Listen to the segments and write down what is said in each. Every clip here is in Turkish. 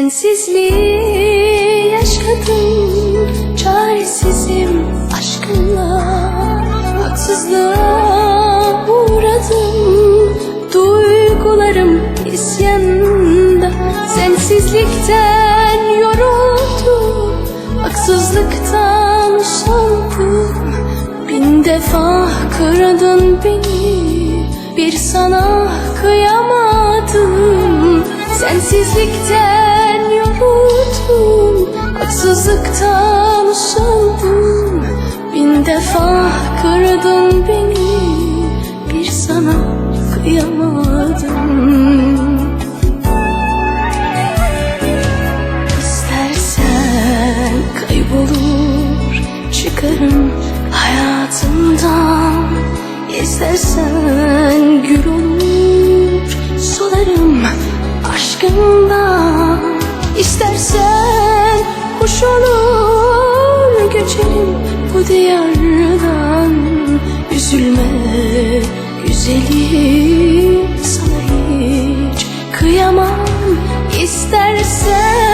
Sensizliği yaşadım Çaresizim aşkınla. Haksızlığa uğradım Duygularım isyanda. Sensizlikten yoruldum Haksızlıktan usandım Bin defa kırdın beni Bir sana kıyamadım. Sensizlikten Haksızlıktan usandım. Bin defa kırdın beni. Bir sana kıyamadım. İstersen kaybolur çıkarım hayatımdan. İstersen gül olur solarım aşkından İstersen kuş olur göçerim bu diyardan. Üzülme güzelim. Sana hiç kıyamam. İstersen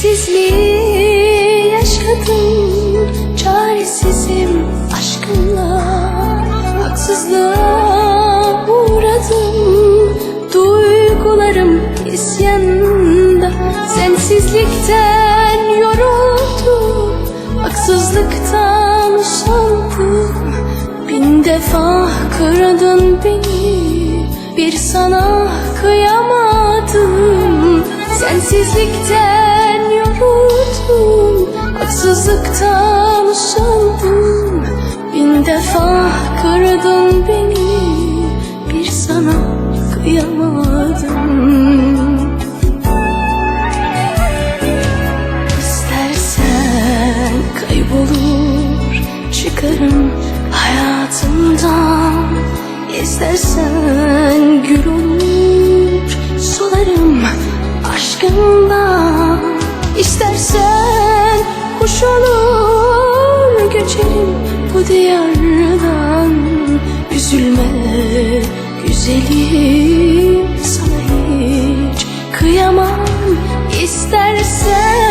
Sensizliği yaşadım Çaresizim aşkınla. Haksızlığa uğradım Duygularım isyanda. Sensizlikten yoruldum Haksızlıktan usandım. Bin defa kırdın beni Bir sana kıyamadım. Sensizlikten yoruldum Haksızlıktan usandım. Bin defa kırdın beni. Bir sana kıyamadım. İstersen kaybolur. Çıkarım hayatımdan. İstersen gül olur. Solarım aşkından göçerim bu diyardan Üzülme güzelim. Sana hiç kıyamam İstersen